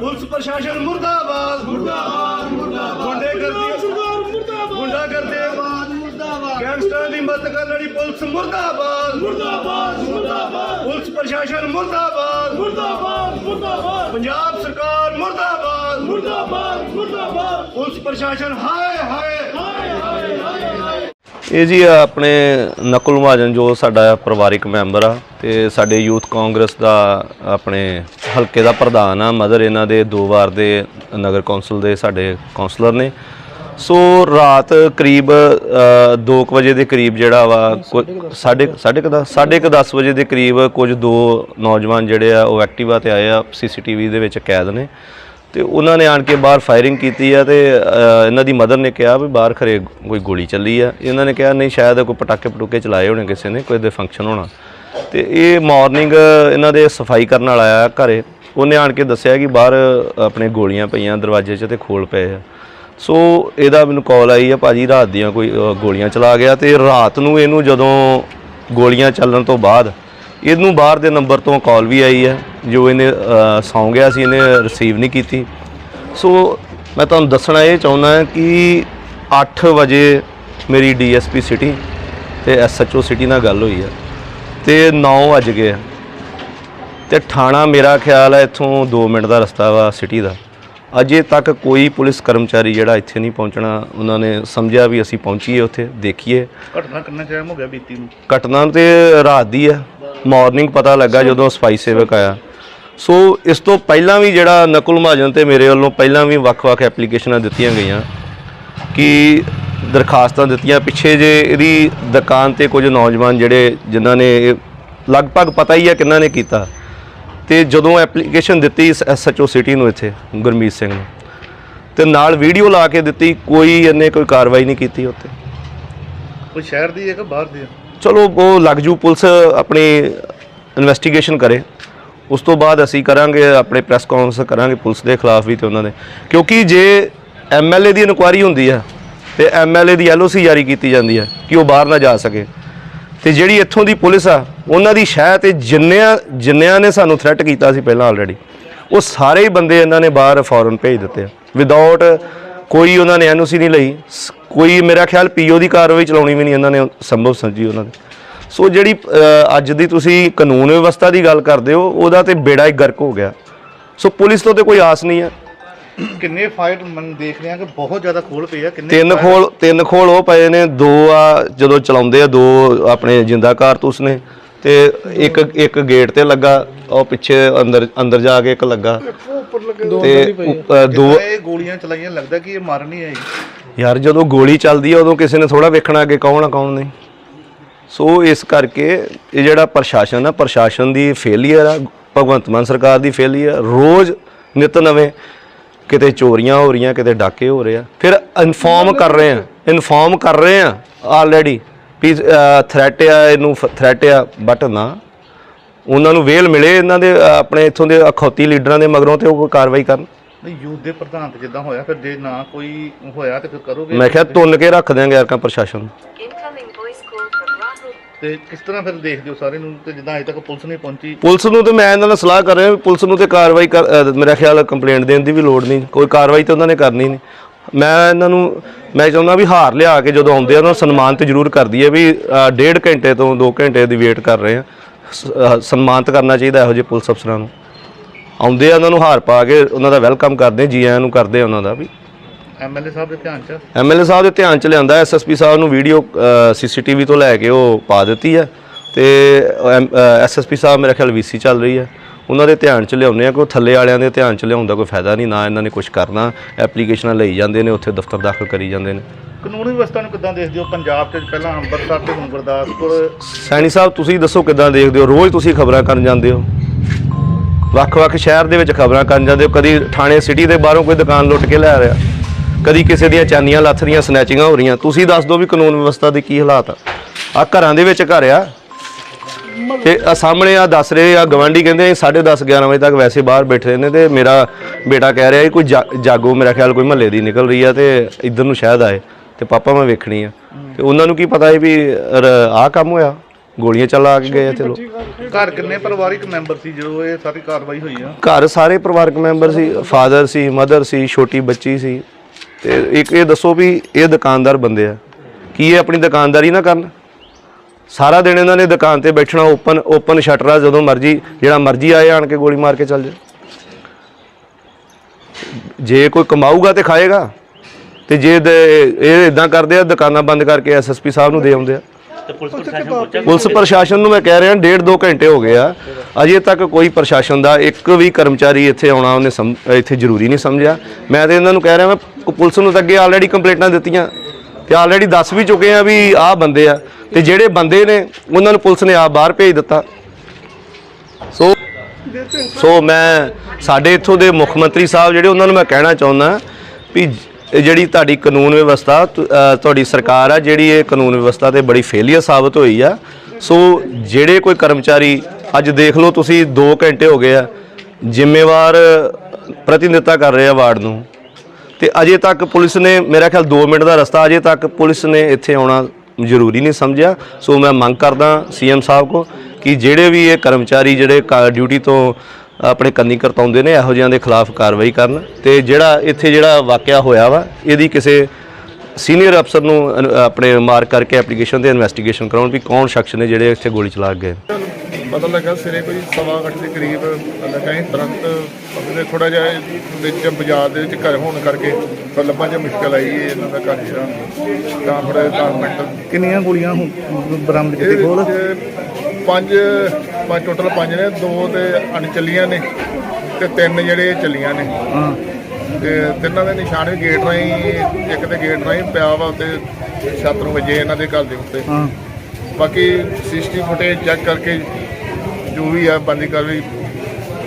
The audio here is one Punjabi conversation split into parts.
ਪੁਲਿਸ ਪ੍ਰਸ਼ਾਸਨ ਮੁਰਦਾਬਾਦ। ਮੁਰਦਾਬਾਦ ਮੁਰਦਾਬਾਦ। ਗੁੰਡੇ ਕਰਦੀ ਸਰਕਾਰ ਮੁਰਦਾਬਾਦ। ਗੁੰਡਾ ਕਰਦੇ ਆਵਾਜ਼ ਮੁਰਦਾਬਾਦ। ਗੈਂਗਸਟਰ ਦੀ ਮਦਦ ਕਰਨ ਵਾਲੀ ਪੁਲਿਸ ਮੁਰਦਾਬਾਦ। ਮੁਰਦਾਬਾਦ ਮੁਰਦਾਬਾਦ। ਪੁਲਿਸ ਪ੍ਰਸ਼ਾਸਨ ਮੁਰਦਾਬਾਦ। ਮੁਰਦਾਬਾਦ ਮੁਰਦਾਬਾਦ। ਪੰਜਾਬ ਸਰਕਾਰ ਮੁਰਦਾਬਾਦ। ਮੁਰਦਾਬਾਦ ਮੁਰਦਾਬਾਦ। ਪੁਲਿਸ ਪ੍ਰਸ਼ਾਸਨ ਹਾਏ ਹਾਏ। ਇਹ ਜੀ ਆਪਣੇ ਨਕੁਲ ਮਹਾਜਨ ਜੋ ਸਾਡਾ ਪਰਿਵਾਰਿਕ ਮੈਂਬਰ ਆ ਤੇ ਸਾਡੇ ਯੂਥ ਕਾਂਗਰਸ ਦਾ ਆਪਣੇ ਹਲਕੇ ਦਾ ਪ੍ਰਧਾਨ ਆ, ਮਦਰ ਇਹਨਾਂ ਦੇ ਦੋ ਵਾਰ ਦੇ ਨਗਰ ਕੌਂਸਲ ਦੇ ਸਾਡੇ ਕੌਂਸਲਰ ਨੇ। ਸੋ ਰਾਤ ਕਰੀਬ 2 ਵਜੇ ਦੇ ਕਰੀਬ ਜਿਹੜਾ ਵਾ, ਕੁ- ਸਾਢੇ ਸਾਢੇ ਕੁ ਦਸ- ਸਾਢੇ ਕੁ 10 ਵਜੇ ਦੇ ਕਰੀਬ ਕੁਝ ਦੋ ਨੌਜਵਾਨ ਜਿਹੜੇ ਆ ਉਹ ਐਕਟਿਵਾ ਤੇ ਆਏ ਆ, ਸੀਸੀਟੀਵੀ ਦੇ ਵਿੱਚ ਕੈਦ ਨੇ। ਤੇ ਉਹਨਾਂ ਨੇ ਆਣ ਕੇ ਬਾਹਰ ਫਾਇਰਿੰਗ ਕੀਤੀ ਆ ਤੇ ਇਹਨਾਂ ਦੀ ਮਦਰ ਨੇ ਕਿਹਾ ਵੀ ਬਾਹਰ ਖਰੇ ਕੋਈ ਗੋਲੀ ਚੱਲੀ ਆ। ਇਹਨਾਂ ਨੇ ਕਿਹਾ, ਨਹੀਂ, ਸ਼ਾਇਦ ਕੋਈ ਪਟਾਕੇ ਪਟੂਕੇ ਚਲਾਏ ਹੋਣੇ ਕਿਸੇ ਨੇ, ਕੋਈ ਦੇ ਫੰਕਸ਼ਨ ਹੋਣਾ। ਤੇ ਇਹ ਮਾਰਨਿੰਗ ਇਹਨਾਂ ਦੇ ਸਫ਼ਾਈ ਕਰਨ ਵਾਲਾ ਆਇਆ ਘਰੇ। ਉਹਨੇ ਆਣ ਕੇ ਦੱਸਿਆ ਕਿ ਬਾਹਰ ਆਪਣੇ ਗੋਲੀਆਂ ਪਈਆਂ ਦਰਵਾਜ਼ੇ 'ਚ ਤੇ ਖੋਲ ਪਏ ਆ। ਸੋ ਇਹਦਾ ਮੈਨੂੰ ਕਾਲ ਆਈ ਆ, ਭਾਜੀ, ਰਾਤ ਦੀਆਂ ਕੋਈ ਗੋਲੀਆਂ ਚਲਾ ਗਿਆ ਤੇ ਰਾਤ ਨੂੰ ਇਹਨੂੰ ਜਦੋਂ ਗੋਲੀਆਂ ਚੱਲਣ ਤੋਂ ਬਾਅਦ, ਇਹਨੂੰ ਬਾਹਰ ਦੇ ਨੰਬਰ ਤੋਂ ਕਾਲ ਵੀ ਆਈ ਹੈ ਜੋ ਇਹਨੇ ਸੌਂ ਗਿਆ ਸੀ ਇਹਨੇ ਰਿਸੀਵ ਨਹੀਂ ਕੀਤੀ। ਸੋ ਮੈਂ ਤੁਹਾਨੂੰ ਦੱਸਣਾ ਇਹ ਚਾਹੁੰਦਾ ਕਿ 8 ਵਜੇ ਮੇਰੀ ਡੀਐਸਪੀ ਸਿਟੀ ਤੇ ਐਸਐਚਓ ਸਿਟੀ ਨਾਲ ਗੱਲ ਹੋਈ ਹੈ ਤੇ 9 ਵਜ ਗਏ ਆ। ਤੇ ਥਾਣਾ ਮੇਰਾ ਖਿਆਲ ਹੈ ਇੱਥੋਂ 2 ਮਿੰਟ ਦਾ ਰਸਤਾ ਵਾ ਸਿਟੀ ਦਾ। ਅਜੇ ਤੱਕ ਕੋਈ ਪੁਲਿਸ ਕਰਮਚਾਰੀ ਜਿਹੜਾ ਇੱਥੇ ਨਹੀਂ ਪਹੁੰਚਣਾ ਉਹਨਾਂ ਨੇ ਸਮਝਿਆ ਵੀ ਅਸੀਂ ਪਹੁੰਚੀਏ ਉੱਥੇ ਦੇਖੀਏ। ਘਟਨਾ ਕਿੰਨਾ ਟਾਈਮ ਹੋ ਗਿਆ ਬੀਤੀ ਨੂੰ? ਘਟਨਾ ਤੇ ਰਾਤ ਦੀ ਹੈ ਮਾਰਨਿੰਗ ਪਤਾ ਲੱਗਾ ਜਦੋਂ ਸਫ਼ਾਈ ਸੇਵਕ ਆਇਆ। ਸੋ ਇਸ ਤੋਂ ਪਹਿਲਾਂ ਵੀ ਜਿਹੜਾ ਨਕੁਲ ਮਹਾਜਨ ਤੇ ਮੇਰੇ ਵੱਲੋਂ ਪਹਿਲਾਂ ਵੀ ਵੱਖ-ਵੱਖ ਐਪਲੀਕੇਸ਼ਨਾਂ ਦਿੱਤੀਆਂ ਗਈਆਂ ਕਿ ਦਰਖਾਸਤਾਂ ਦਿੱਤੀਆਂ। ਪਿੱਛੇ ਜੇ ਇਹਦੀ ਦੁਕਾਨ ਤੇ ਕੁਝ ਨੌਜਵਾਨ ਜਿਹੜੇ ਜਿਨ੍ਹਾਂ ਨੇ ਲਗਭਗ ਪਤਾ ਹੀ ਹੈ ਕਿੰਨਾਂ ਨੇ ਕੀਤਾ ਤੇ ਜਦੋਂ ਐਪਲੀਕੇਸ਼ਨ ਦਿੱਤੀ ਐਸਐਚਓ ਸਿਟੀ ਨੂੰ ਇੱਥੇ ਗੁਰਮੀਤ ਸਿੰਘ ਨੂੰ ਤੇ ਨਾਲ ਵੀਡੀਓ ਲਾ ਕੇ ਦਿੱਤੀ ਕੋਈ ਇਹਨੇ ਕੋਈ ਕਾਰਵਾਈ ਨਹੀਂ ਕੀਤੀ ਉੱਤੇ ਕੋਈ ਸ਼ਹਿਰ ਦੀ ਹੈ ਕਿ ਬਾਹਰ ਦੀ ਹੈ? ਚਲੋ ਉਹ ਲੱਗ ਜੂ ਪੁਲਿਸ ਆਪਣੀ ਇਨਵੈਸਟੀਗੇਸ਼ਨ ਕਰੇ। ਉਸ ਤੋਂ ਬਾਅਦ ਅਸੀਂ ਕਰਾਂਗੇ, ਆਪਣੇ ਪ੍ਰੈਸ ਕਾਨਫਰੰਸ ਕਰਾਂਗੇ ਪੁਲਿਸ ਦੇ ਖਿਲਾਫ ਵੀ ਤੇ ਉਹਨਾਂ ਦੇ। ਕਿਉਂਕਿ ਜੇ ਐਮਐਲਏ ਦੀ ਇਨਕੁਆਇਰੀ ਹੁੰਦੀ ਹੈ ਤੇ ਐਮਐਲਏ ਦੀ ਐਲਓਸੀ ਜਾਰੀ ਕੀਤੀ ਜਾਂਦੀ ਹੈ ਕਿ ਉਹ ਬਾਹਰ ਨਾ ਜਾ ਸਕੇ। ਤੇ ਜਿਹੜੀ ਇੱਥੋਂ ਦੀ ਪੁਲਿਸ ਆ, ਉਹਨਾਂ ਦੀ ਸ਼ਹਿ ਤੇ ਜਿੰਨਿਆਂ ਜਿੰਨਿਆਂ ਨੇ ਸਾਨੂੰ ਥ੍ਰੈਟ ਕੀਤਾ ਸੀ ਪਹਿਲਾਂ ਆਲਰੇਡੀ ਉਹ ਸਾਰੇ ਹੀ ਬੰਦੇ ਇਹਨਾਂ ਨੇ ਬਾਹਰ ਫੌਰਨ ਭੇਜ ਦਿੱਤੇ ਆ। ਵਿਦਆਊਟ ਕੋਈ ਉਹਨਾਂ ਨੇ ਐਨਓਸੀ ਨਹੀਂ ਲਈ ਸ- ਕੋਈ ਮੇਰਾ ਖਿਆਲ ਪੀਓ ਦੀ ਕਾਰਵਾਈ ਚਲਾਉਣੀ ਵੀ ਨਹੀਂ ਇਹਨਾਂ ਨੇ ਸੰਭਵ ਸਮਝੀ ਉਹਨਾਂ ਨੇ। ਸੋ ਜਿਹੜੀ ਅੱਜ ਦੀ ਤੁਸੀਂ ਕਾਨੂੰਨ ਵਿਵਸਥਾ ਦੀ ਗੱਲ ਕਰਦੇ ਹੋ ਉਹਦਾ ਤੇ ਬੇੜਾ ਹੀ ਗਰਕ ਹੋ ਗਿਆ। ਸੋ ਪੁਲਿਸ ਤੋਂ ਤੇ ਕੋਈ ਆਸ ਨਹੀਂ ਹੈ। ਕਿੰਨੇ ਫਾਈਟ ਮਨ ਦੇਖ ਰਹੇ ਆ ਕਿ ਬਹੁਤ ਜ਼ਿਆਦਾ ਖੋਲ ਪਈ ਆ ਕਿੰਨੇ ਤਿੰਨ ਖੋਲ ਤਿੰਨ ਖੋਲ ਉਹ ਪਏ ਨੇ ਦੋ ਆ ਜਦੋਂ ਚਲਾਉਂਦੇ ਆ ਦੋ ਆਪਣੇ ਜਿੰਦਾ ਕਾਰਤੂਸ ਨੇ ਤੇ ਇੱਕ ਇੱਕ ਗੇਟ ਤੇ ਲੱਗਾ ਉਹ ਪਿੱਛੇ ਅੰਦਰ ਅੰਦਰ ਜਾ ਕੇ ਇੱਕ ਲੱਗਾ। ਤੇ ਦੋ ਗੋਲੀਆਂ ਚਲਾਈਆਂ ਲੱਗਦਾ ਕਿ ਇਹ ਮਾਰਨ ਨਹੀਂ ਆਈ। ਯਾਰ ਜਦੋਂ ਗੋਲੀ ਚੱਲਦੀ ਆ ਉਦੋਂ ਕਿਸੇ ਨੇ ਥੋੜਾ ਵੇਖਣਾ ਅੱਗੇ ਕੌਣ ਆ ਕੌਣ ਨਹੀਂ। ਸੋ ਇਸ ਕਰਕੇ ਇਹ ਜਿਹੜਾ ਪ੍ਰਸ਼ਾਸਨ ਆ ਪ੍ਰਸ਼ਾਸਨ ਦੀ ਫੇਲੀਅਰ ਆ ਭਗਵੰਤ ਮਾਨ ਸਰਕਾਰ ਦੀ ਫੇਲੀਅਰ ਰੋਜ਼ ਨਿਤ ਨਵੇਂ ਕਿਤੇ ਚੋਰੀਆਂ ਹੋ ਰਹੀਆਂ ਕਿਤੇ ਡਾਕੇ ਹੋ ਰਹੇ ਆ। ਫਿਰ ਇਨਫੋਰਮ ਕਰ ਰਹੇ ਆ ਇਨਫੋਰਮ ਕਰ ਰਹੇ ਆ ਆਲਰੇਡੀ ਵੀ ਥ੍ਰੈਟ ਆ ਇਹਨੂੰ ਥ੍ਰੈਟ ਆ ਬਟ ਨਾ। ਉਹਨਾਂ ਨੂੰ ਵੇਲ ਮਿਲੇ ਇਹਨਾਂ ਦੇ ਆਪਣੇ ਇੱਥੋਂ ਦੇ ਅਖੌਤੀ ਲੀਡਰਾਂ ਦੇ ਮਗਰੋਂ ਤੇ ਉਹ ਕਾਰਵਾਈ ਕਰਨ। ਨਹੀਂ ਯੂਥ ਦੇ ਪ੍ਰਧਾਨ ਤੇ ਜਿੱਦਾਂ ਹੋਇਆ ਫਿਰ ਜੇ ਨਾ ਕੋਈ ਹੋਇਆ ਤੇ ਫਿਰ ਕਰੋਗੇ? ਮੈਂ ਕਿਹਾ ਤੁੰਨ ਕੇ ਰੱਖ ਦਿਆਂਗੇ ਯਾਰ ਕਾ ਪ੍ਰਸ਼ਾਸਨ ਤੇ ਕਿਸ ਤਰ੍ਹਾਂ ਫਿਰ ਦੇਖਦੇ ਹੋ ਸਾਰੇ ਨੂੰ ਤੇ ਜਿੱਦਾਂ ਅਜੇ ਤੱਕ ਪੁਲਿਸ ਨਹੀਂ ਪਹੁੰਚੀ? ਪੁਲਿਸ ਨੂੰ ਤੇ ਮੈਂ ਇਹਨਾਂ ਨਾਲ ਸਲਾਹ ਕਰ ਰਿਹਾ ਵੀ ਪੁਲਿਸ ਨੂੰ ਤੇ ਕਾਰਵਾਈ ਕਰ ਅ, ਮੇਰਾ ਖਿਆਲ ਕੰਪਲੇਂਟ ਦੇਣ ਦੀ ਵੀ ਲੋੜ ਨਹੀਂ। ਕੋਈ ਕਾਰਵਾਈ ਤਾਂ ਉਹਨਾਂ ਨੇ ਕਰਨੀ ਨਹੀਂ। ਮੈਂ ਇਹਨਾਂ ਨੂੰ ਮੈਂ ਚਾਹੁੰਦਾ ਵੀ ਹਾਰ ਲਿਆ ਕੇ ਜਦੋਂ ਆਉਂਦੇ ਆ ਉਹਨਾਂ ਨੂੰ ਸਨਮਾਨ ਤੇ ਜ਼ਰੂਰ ਕਰਦੀ ਹੈ ਵੀ ਅ, ਡੇਢ ਘੰਟੇ ਤੋਂ 2 ਘੰਟੇ ਦੀ ਵੇਟ ਕਰ ਰਹੇ ਆ। ਸ- ਅ, ਸਨਮਾਨਿਤ ਕਰਨਾ ਚਾਹੀਦਾ ਇਹੋ ਜਿਹੇ ਪੁਲਿਸ ਅਫਸਰਾਂ ਨੂੰ। ਆਉਂਦੇ ਆ ਉਹਨਾਂ ਨੂੰ ਹਾਰ ਪਾ ਕੇ ਉਹਨਾਂ ਦਾ ਵੈਲਕਮ ਕਰਦੇ ਜੀ ਆਇਆਂ ਨੂੰ ਕਰਦੇ ਆ ਉਹਨਾਂ ਦਾ ਵੀ। ਐਮਐਲਏ ਸਾਹਿਬ ਦੇ ਧਿਆਨ ਚ? ਐਮਐਲਏ ਸਾਹਿਬ ਦੇ ਧਿਆਨ ਚ ਲਿਆਂਦਾ ਐਸਐਸਪੀ ਸਾਹਿਬ ਨੂੰ ਵੀਡੀਓ ਸੀਸੀਟੀਵੀ ਤੋਂ ਲੈ ਕੇ ਉਹ ਪਾ ਦਿੱਤੀ ਹੈ ਤੇ ਐਸਐਸਪੀ ਸਾਹਿਬ ਮੇਰੇ ਖਿਆਲ ਵੀਸੀ ਚੱਲ ਰਹੀ ਹੈ। ਉਹਨਾਂ ਦੇ ਧਿਆਨ ਚ ਲਿਆਉਂਦੇ ਆ ਕੋਈ ਥੱਲੇ ਵਾਲਿਆਂ ਦੇ ਧਿਆਨ ਚ ਲਿਆਉਣ ਦਾ ਕੋਈ ਫਾਇਦਾ ਨਹੀਂ ਨਾ ਇਹਨਾਂ ਨੇ ਕੁਝ ਕਰਨਾ ਐਪਲੀਕੇਸ਼ਨਾਂ ਲਈ ਜਾਂਦੇ ਨੇ ਉੱਥੇ ਦਫ਼ਤਰ ਦਾਖਲ ਕਰੀ ਜਾਂਦੇ ਨੇ। ਕਾਨੂੰਨੀ ਵਿਵਸਥਾ ਨੂੰ ਕਿੱਦਾਂ ਦੇਖਦੇ ਹੋ ਪੰਜਾਬ 'ਚ? ਪਹਿਲਾਂ ਅੰਮ੍ਰਿਤਸਰ ਤੇ ਹੁਣ ਗੁਰਦਾਸਪੁਰ। ਸੈਣੀ ਸਾਹਿਬ ਤੁਸੀਂ ਦੱਸੋ ਕਿੱਦਾਂ ਦੇਖਦੇ ਹੋ? ਰੋਜ਼ ਤੁਸੀਂ ਖਬਰਾਂ ਕਰਨ ਜਾਂਦੇ ਹੋ? ਵੱਖ-ਵੱਖ ਸ਼ਹਿਰ ਦੇ ਵਿੱਚ ਖਬਰਾਂ ਕਰਨ ਜਾਂਦੇ ਹੋ? ਕਦੀ ਥਾਣੇ ਸਿਟੀ ਦੇ ਬਾਹਰੋਂ ਕੋਈ ਦੁਕਾਨ ਲੁੱਟ ਕੇ ਲੈ ਰਿਹਾ ਕਦੀ ਕਿਸੇ ਦੀਆਂ ਚਾਨੀਆਂ ਲੱਥ ਰਹੀਆਂ ਸਨੈਚਿੰਗਾਂ ਹੋ ਰਹੀਆਂ। ਤੁਸੀਂ ਦੱਸ ਦਿਓ ਵੀ ਕਾਨੂੰਨ ਵਿਵਸਥਾ ਦੇ ਕੀ ਹਾਲਾਤ ਆ। ਆ ਘਰਾਂ ਦੇ ਵਿੱਚ ਘਰ ਆ। ਤੇ ਆ ਸਾਹਮਣੇ ਆ ਦੱਸ ਰਹੇ ਆ ਗਵਾਂਢੀ ਕਹਿੰਦੇ 10:30 11 ਵਜੇ ਤੱਕ ਵੈਸੇ ਬਾਹਰ ਬੈਠੇ ਨੇ ਤੇ ਮੇਰਾ ਬੇਟਾ ਕਹਿ ਰਿਹਾ ਕੋਈ ਜਾਗੋ ਮੇਰਾ ਖਿਆਲ ਕੋਈ ਮਹੱਲੇ ਦੀ ਨਿਕਲ ਰਹੀ ਆ ਤੇ ਇੱਧਰ ਨੂੰ ਸ਼ਾਇਦ ਆਏ। ਤੇ ਪਾਪਾ ਮੈਂ ਵੇਖਣੀ ਆ। ਤੇ ਉਹਨਾਂ ਨੂੰ ਕੀ ਪਤਾ ਹੈ ਵੀ ਆਹ ਕੰਮ ਹੋਇਆ ਗੋਲੀਆਂ ਚਲਾ ਕੇ ਗਏ ਇੱਥੇ ਲੋਕ। ਘਰ ਕਿੰਨੇ ਪਰਿਵਾਰਿਕ ਮੈਂਬਰ ਸੀ ਜਦੋਂ ਇਹ ਸਾਰੀ ਕਾਰਵਾਈ ਹੋਈ ਆ? ਘਰ ਸਾਰੇ ਪਰਿਵਾਰਕ ਮੈਂਬਰ ਸੀ ਫਾਦਰ ਸੀ ਮਦਰ ਸੀ ਛੋਟੀ ਬੱਚੀ ਸੀ। ਤੇ ਇੱਕ ਇਹ ਦੱਸੋ ਵੀ ਇਹ ਦੁਕਾਨਦਾਰ ਬੰਦੇ ਆ। ਕੀ ਇਹ ਆਪਣੀ ਦੁਕਾਨਦਾਰੀ ਨਾ ਕਰਨ? ਸਾਰਾ ਦਿਨ ਇਹਨਾਂ ਨੇ ਦੁਕਾਨ ਤੇ ਬੈਠਣਾ ਓਪਨ ਓਪਨ ਸ਼ਟਰ ਆ ਜਦੋਂ ਮਰਜ਼ੀ ਜਿਹੜਾ ਮਰਜ਼ੀ ਆਏ ਆਣ ਕੇ ਗੋਲੀ ਮਾਰ ਕੇ ਚੱਲ ਜਾ ਜੇ ਕੋਈ ਕਮਾਊਗਾ ਤੇ ਖਾਏਗਾ। ਤੇ ਜੇ ਇਹ ਇਦਾਂ ਕਰਦੇ ਆ ਦੁਕਾਨਾਂ ਬੰਦ ਕਰਕੇ ਐਸਐਸਪੀ ਸਾਹਿਬ ਨੂੰ ਦੇ ਆਉਂਦੇ ਆ। ਪੁਲਿਸ ਪ੍ਰਸ਼ਾਸਨ ਨੂੰ ਮੈਂ ਕਹਿ ਰਿਹਾ ਡੇਢ ਦੋ ਘੰਟੇ ਹੋ ਗਏ ਆ। ਅਜੇ ਤੱਕ ਕੋਈ ਪ੍ਰਸ਼ਾਸਨ ਦਾ ਇੱਕ ਵੀ ਕਰਮਚਾਰੀ ਇੱਥੇ ਆਉਣਾ ਉਹਨੇ ਇੱਥੇ ਜ਼ਰੂਰੀ ਨਹੀਂ ਸਮਝਿਆ। ਮੈਂ ਤੇ ਇਹਨਾਂ ਨੂੰ ਕਹਿ ਰਿਹਾ ਮੈਂ ਪ- ਪੁਲਿਸ ਨੂੰ ਤਾਂ ਅੱਗੇ ਆਲਰੇਡੀ ਕੰਪਲੇਂਟਾਂ ਦਿੱਤੀਆਂ ਤੇ ਆਲਰੇਡੀ ਦੱਸ ਵੀ ਚੁੱਕੇ ਆ ਵੀ ਆਹ ਬੰਦੇ ਆ ਤੇ ਜਿਹੜੇ ਬੰਦੇ ਨੇ ਉਹਨਾਂ ਨੂੰ ਪੁਲਿਸ ਨੇ ਆਪ ਬਾਹਰ ਭੇਜ ਦਿੱਤਾ। ਸੋ ਸੋ ਮੈਂ ਸਾਡੇ ਇੱਥੋਂ ਦੇ ਮੁੱਖ ਮੰਤਰੀ ਸਾਹਿਬ ਜਿਹੜੇ ਉਹਨਾਂ ਨੂੰ ਮੈਂ ਕਹਿਣਾ ਚਾਹੁੰਦਾ ਵੀ ਜਿਹੜੀ ਤੁਹਾਡੀ ਕਾਨੂੰਨ ਵਿਵਸਥਾ ਤੁਹਾਡੀ ਸਰਕਾਰ ਆ ਜਿਹੜੀ ਇਹ ਕਾਨੂੰਨ ਵਿਵਸਥਾ ਤੇ ਬੜੀ ਫੇਲੀਅਰ ਸਾਬਤ ਹੋਈ ਆ। ਸੋ ਜਿਹੜੇ ਕੋਈ ਕਰਮਚਾਰੀ, ਅੱਜ ਦੇਖ ਲਓ ਤੁਸੀਂ 2 ਘੰਟੇ ਹੋ ਗਏ ਆ, ਜ਼ਿੰਮੇਵਾਰ ਪ੍ਰਤੀਨਿਧਤਾ ਕਰ ਰਹੇ ਆ ਵਾਰਡ ਨੂੰ। ਤੇ ਅਜੇ ਤੱਕ ਪੁਲਿਸ ਨੇ, ਮੇਰਾ ਖਿਆਲ 2 ਮਿੰਟ ਦਾ ਰਸਤਾ ਅਜੇ ਤੱਕ ਪੁਲਿਸ ਨੇ ਇੱਥੇ ਆਉਣਾ ਜ਼ਰੂਰੀ ਨਹੀਂ ਸਮਝਿਆ। ਸੋ ਮੈਂ ਮੰਗ ਕਰਦਾ ਸੀਐਮ ਸਾਹਿਬ ਕੋ ਕਿ ਜਿਹੜੇ ਵੀ ਇਹ ਕਰਮਚਾਰੀ, ਜਿਹੜੇ ਡਿਊਟੀ ਤੋਂ ਆਪਣੇ ਕੰਨੀ ਕਰਤਾਉਂਦੇ ਨੇ, ਇਹੋ ਜਿਹਿਆਂ ਦੇ ਖਿਲਾਫ ਕਾਰਵਾਈ ਕਰਨ ਤੇ ਜਿਹੜਾ ਇੱਥੇ ਜਿਹੜਾ ਵਾਕਿਆ ਹੋਇਆ ਵਾ, ਇਹਦੀ ਕਿਸੇ ਸੀਨੀਅਰ ਅਫਸਰ ਨੂੰ ਆਪਣੇ ਮਾਰ ਕਰਕੇ ਐਪਲੀਕੇਸ਼ਨ ਤੇ ਇਨਵੈਸਟੀਗੇਸ਼ਨ ਕਰਾਉਣ ਵੀ ਕੌਣ ਸ਼ਖਸ ਨੇ ਜਿਹੜੇ ਇੱਥੇ ਗੋਲੀ ਚਲਾ ਕੇ ਗਏ ਪਤਾ ਲੱਗਾ ਸਵੇਰੇ ਕੋਈ ਸਵਾ ਅੱਠ ਦੇ ਕਰੀਬ ਲੱਗਾ ਸੀ ਤੁਰੰਤ ਆਪਣੇ ਥੋੜਾ ਜਿਹਾ ਵਿੱਚ ਬਾਜ਼ਾਰ ਦੇ ਵਿੱਚ ਘਰ ਹੋਣ ਕਰਕੇ ਪਰ ਲੱਭਾਂ 'ਚ ਮੁਸ਼ਕਲ ਆਈ ਇਹ ਇਹਨਾਂ ਦਾ ਘਰ ਜਿਹੜਾ ਤਾਂ ਥੋੜਾ ਜਿਹਾ 10 ਮਿੰਟ ਕਿੰਨੀਆਂ ਗੋਲੀਆਂ ਹੁਣ ਬਰਾਮਦ ਇਹਦੇ ਵਿੱਚ ਪੰਜ ਪੰਜ ਟੋਟਲ ਪੰਜ ਨੇ ਦੋ ਤੇ ਅਣਚੱਲੀਆਂ ਨੇ ਤੇ ਤਿੰਨ ਜਿਹੜੇ ਚੱਲੀਆਂ ਨੇ। ਹਾਂ। ਤੇ ਤਿੰਨਾਂ ਦੇ ਨਿਸ਼ਾਨ ਵੀ ਗੇਟ ਰਾਹੀਂ ਇੱਕ ਤੇ ਗੇਟ ਰਾਹੀਂ ਪਿਆ ਵਾ ਤੇ ਛੱਤ ਨੂੰ ਵੱਜੇ ਇਹਨਾਂ ਦੇ ਘਰ ਦੇ ਉੱਤੇ। ਹਾਂ। ਬਾਕੀ ਸੀਸੀਟੀਵੀ ਫੁਟੇਜ ਚੈੱਕ ਕਰਕੇ ਜੋ ਵੀ ਆ ਬੰਦੀ ਕਾਰਵਾਈ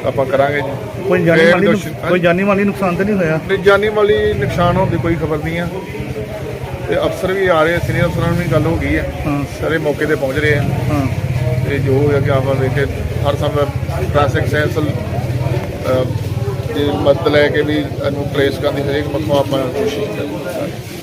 ਆਪਾਂ ਕਰਾਂਗੇ ਜੀ। ਕੋਈ ਜਾਨੀ ਤੇ ਮਾਲੀ ਕੋਈ ਜਾਨੀ ਮਾਲੀ ਨੁਕਸਾਨ ਤਾਂ ਨਹੀਂ ਹੋਇਆ? ਨਹੀਂ, ਜਾਨੀ ਵਾਲੀ ਨੁਕਸਾਨ ਹੋਣ ਦੀ ਕੋਈ ਖਬਰ ਨਹੀਂ ਆ। ਤੇ ਅਫਸਰ ਵੀ ਆ ਰਹੇ ਸੀਨੀਅਰ ਅਫਸਰਾਂ ਨਾਲ ਵੀ ਗੱਲ ਹੋ ਗਈ ਆ। ਹਾਂ। ਸਾਰੇ ਮੌਕੇ ਤੇ ਪਹੁੰਚ ਰਹੇ ਆ। ਹਾਂ। ਤੇ ਜੋ ਹੋਇਆ ਕਿ ਆਪਾਂ ਵੇਖ ਹਰ ਸਮੇਂ ਟ੍ਰੈਫਿਕ ਸੈਂਸਲ ਦੀ ਮਦਦ ਲੈ ਕੇ ਵੀ ਇਹਨੂੰ ਟ੍ਰੇਸ ਕਰਨ ਦੀ ਹਰੇਕ ਮਤਲਬ ਆਪਾਂ ਕੋਸ਼ਿਸ਼ ਕਰਾਂਗੇ